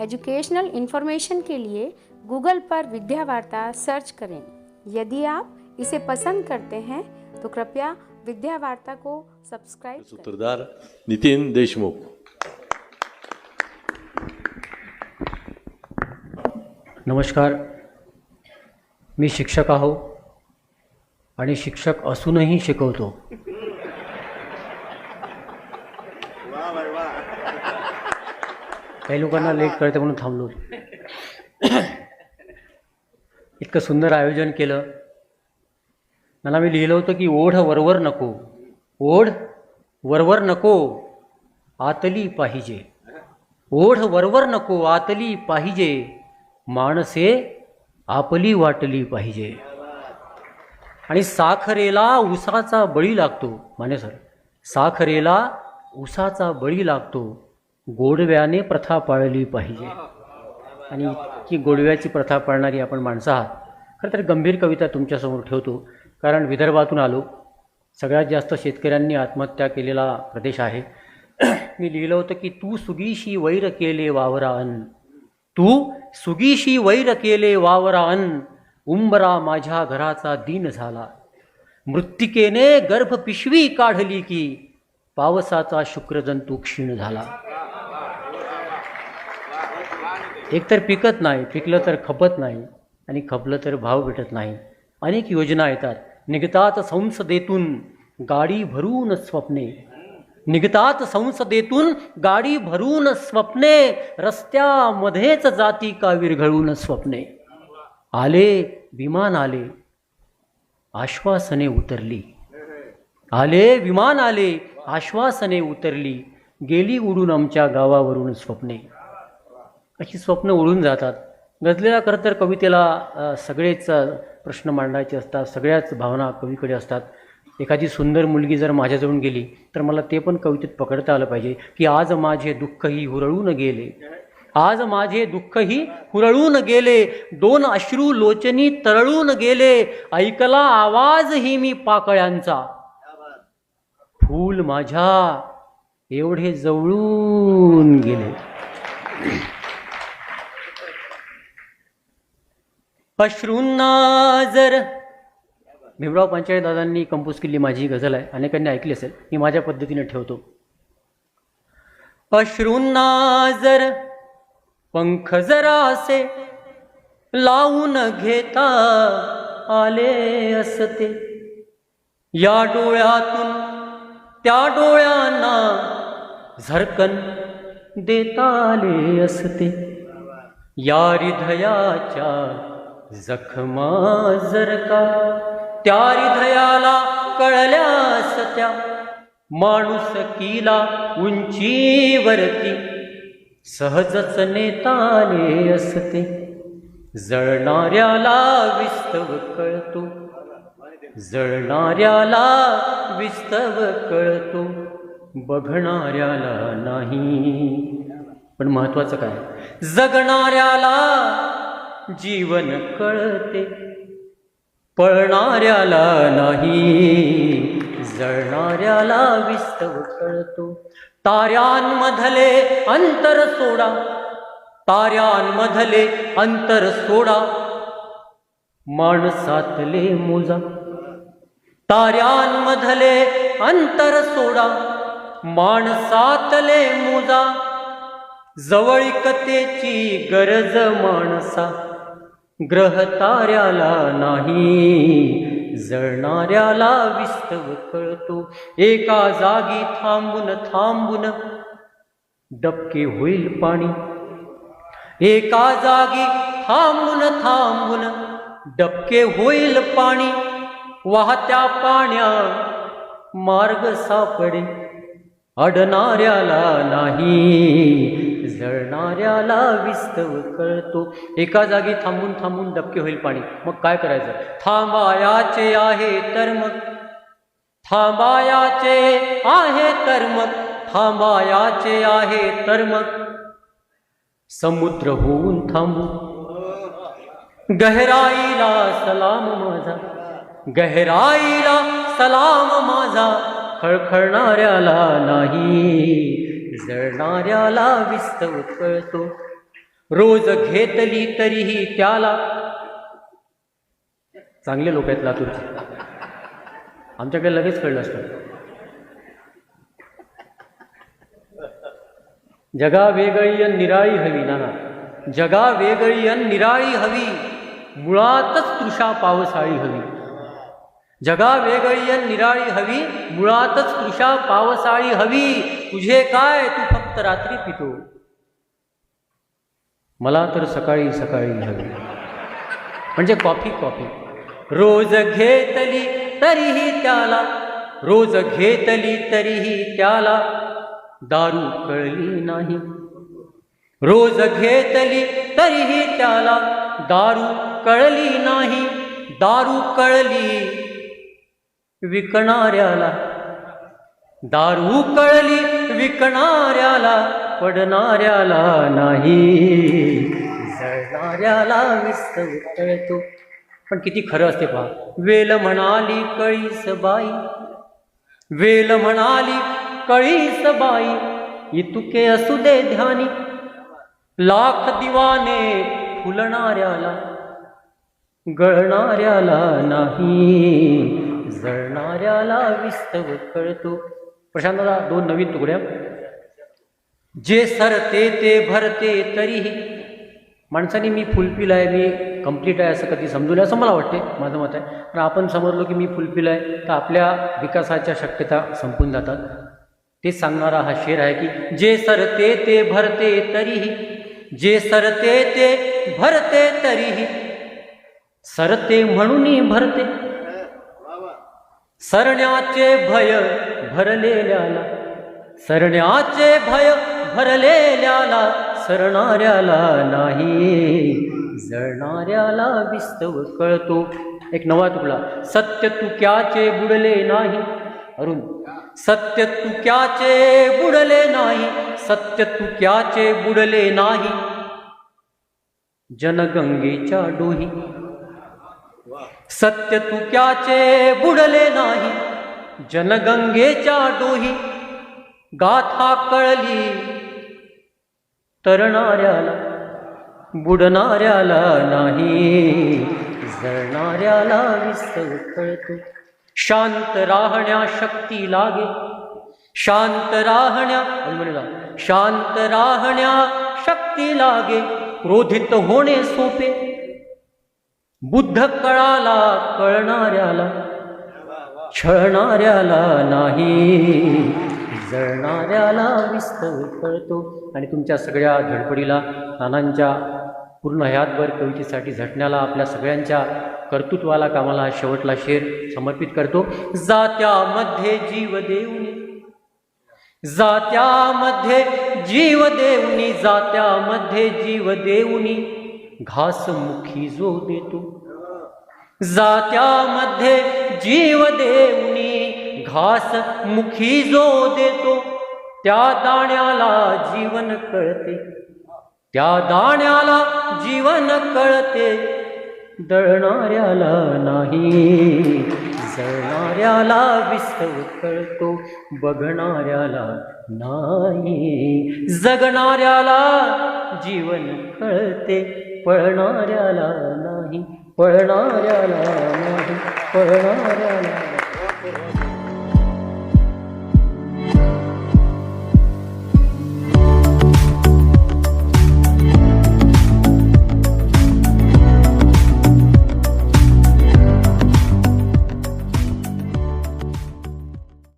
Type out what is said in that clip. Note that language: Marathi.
एजुकेशनल इन्फॉर्मेशन के लिए गूगल पर विद्या वार्ता सर्च करें। यदि आप इसे पसंद करते हैं तो कृपया विद्या वार्ता को सब्सक्राइब सूत्रधार नितीन देशमुख। नमस्कार। मी शिक्षक आहो आणि शिक्षक असूनही शिकवतो. काही लोकांना लेट करते म्हणून थांबलो. इतकं सुंदर आयोजन केलं. मला मी लिहिलं होतं की ओढ वरवर नको. ओढ वरवर नको आतली पाहिजे. ओढ वरवर नको आतली पाहिजे. माणसे आपली वाटली पाहिजे. आणि साखरेला उसाचा बळी लागतो. माने सर साखरेला उसाचा बळी लागतो. गोडव्याने प्रथा पाळली पाहिजे. आणि इतकी गोडव्याची प्रथा पाळणारी आपण माणसं आहात. खरं तर गंभीर कविता तुमच्यासमोर ठेवतो. कारण विदर्भातून आलो. सगळ्यात जास्त शेतकऱ्यांनी आत्महत्या केलेला प्रदेश आहे. मी लिहिलं होतं की तू सुगीशी वैर केले वावरा अन्न तू सुगीशी वैर केले वावरा अन्न उंबरा माझ्या घराचा दीन झाला. मृत्तिकेने गर्भ पिशवी काढली की पावसाचा शुक्रजंतू क्षीण झाला. एकतर पिकत नाही पिकलं तर खपत नाही आणि खपलं तर भाव भेटत नाही. अनेक योजना येतात. निघतात संसदेतून गाडी भरून स्वप्ने. निघतात संसदेतून गाडी भरून स्वप्ने. रस्त्यामध्येच जाती का विरघळून स्वप्ने. आले विमान आले. आश्वासने उतरली. आले विमान आले. आश्वासने उतरली. गेली उडून आमच्या गावावरून स्वप्ने. अशी स्वप्न उडून जातात. गजलेला खरं तर कवितेला सगळेच प्रश्न मांडायचे असतात सगळ्याच भावना कवीकडे असतात. एखादी सुंदर मुलगी जर माझ्याजवळ गेली तर मला ते पण कवितेत पकडता आलं पाहिजे की आज माझे दुःखही हुरळून गेले. आज माझे दुःखही हुरळून गेले दोन अश्रू लोचनी तरळून गेले ऐकला आवाजही मी पाकळ्यांचा. फूल माझ्या एवढे जवळून गेले. अश्रूंना जर भीमराव पंचायत दादांनी कंपोज केली माझी गझल आहे. अनेकांनी ऐकली असेल. मी माझ्या पद्धतीने ठेवतो. अश्रूंना जर पंख जरासे लावून घेता आले असते. या डोळ्यातून त्या डोळ्यांना झरकन देता आले असते. या हृदयाच्या जखमा जर का त्या हृदयाला कळल्या सत्या माणूस किला उंचीवरती सहजच नेताने असते जळणाऱ्याला विस्तव कळतो जळणाऱ्याला विस्तव कळतो बघणाऱ्याला नाही. पण महत्वाचं काय? जगणाऱ्याला जीवन कळते. पळणाऱ्याला नाही जळणाऱ्याला विस्तव कळतो. ताऱ्यांमधले अंतर सोडा ताऱ्यांमधले अंतर सोडा. माणसातले मोजा ताऱ्यांमधले अंतर सोडा. माणसातले मोजा जवळिकतेची गरज माणसा. ग्रह ताऱ्याला नाही जळणाऱ्याला विस्तव कळतो. एका जागी थांबून थांबून डबके होईल पाणी. एका जागी थांबून थांबून डबके होईल पाणी. वाहत्या पाण्या मार्ग सापडे. अडणाऱ्याला नाही झळणाऱ्याला विस्तव कळतो एका जागी थांबून थांबून डबके होईल पाणी. मग काय करायचं? थांबायाचे आहे तर मग? थांबायाचे आहे तर मग? थांबायाचे आहे तर मग? समुद्र होऊन थांबू. गहराईला सलाम माझा. गहराईला सलाम माझा. खळखळणाऱ्याला नाही. जळणाऱ्याला विस्तव कळतो रोज घेतली तरीही त्याला चांगले लोक आहेत लातूरचे. आमच्याकडे लगेच कळलं असतं. जगा वेगळी अन निराळी हवी नाना. जगा वेगळी अन निराळी हवी. मुळातच तृषा पावसाळी हवी. जगा वेगळी निराळी हवी मुळातच तृषा पावसाळी हवी. तुझे काय? तू फक्त रात्री पितो. मला तर सकाळी सकाळी हवी. म्हणजे कॉफी कॉफी. रोज घेतली तरीही त्याला. रोज घेतली तरीही त्याला. दारू कळली नाही. रोज घेतली तरीही त्याला. दारू कळली नाही. दारू कळली विकणाऱ्याला. दारू कळली विकणाऱ्याला पडणाऱ्याला नाही. जळणाऱ्याला विस्तव कळतो पण किती खरं असते पहा. वेल म्हणाली कळीस बाई. वेल म्हणाली कळीस बाई. इतुके असू दे ध्यानी. लाख दिवाने फुलणाऱ्याला गळणाऱ्याला नाही. जळणाऱ्याला विस्तव कळतो प्रशांतदा दोन नवीन तुकड्या. जे सरते ते भरते तरीही. माणसाने मी फुलफिल आहे मी कंप्लीट आहे असं कधी समजू नये असं मला वाटते माझं मत आहे. पण आपण समजलो की मी फुलफिल आहे तर आपल्या विकासाच्या शक्यता संपून जातात. ते सांगणारा हा शेर आहे की जे सरते ते भरते तरीही. जे सरते ते भरते तरीही. सरते म्हणूनही भरते. सरण्याचे भय भरलेल्याला सरण्याचे भय भरलेल्याला सरणाऱ्याला नाही. जळणाऱ्याला विस्तव कळतो. एक नवा तुकडा. सत्य तुक्याचे बुडले नाही. अरुण सत्य तुक्याचे बुडले नाही. सत्य तुक्याचे बुडले नाही. जनगंगेच्या डोही सत्य तुक्याचे बुडले नाही जनगंगेच्या डोही गाथा कळली. तरणाऱ्याला बुडणाऱ्याला नाही जळणाऱ्याला विस्तव कळतो. शांत राहण्या शक्ती लागे शांत राहण्या शांत राहण्या शक्ती लागे क्रोधित होणे सोपे बुद्ध कळाला कळणाऱ्याला छळणाऱ्याला नाही. जळणाऱ्याला विस्तव कळतो. आणि तुमच्या सगळ्या धडपडीला नानांच्या पूर्ण हयातभर कवितेसाठी झटण्याला आपल्या सगळ्यांच्या कर्तृत्वाला कामाला शेवटला शेर समर्पित करतो. जात्यामध्ये जीव देऊनी जात्यामध्ये जीव देऊनी जात्यामध्ये जीव देऊनी. घास मुखी जो देतो जात्यामध्ये जीव देऊनी घास मुखी जो देतो त्या दाण्याला जीवन कळते त्या दाण्याला जीवन कळते। दळणाऱ्याला नाही जळणाऱ्याला विस्तव कळतो बघणाऱ्याला नाही। जगणाऱ्याला जीवन कळते पळणाऱ्याला नाही पळणाऱ्याला नाही पळणाऱ्याला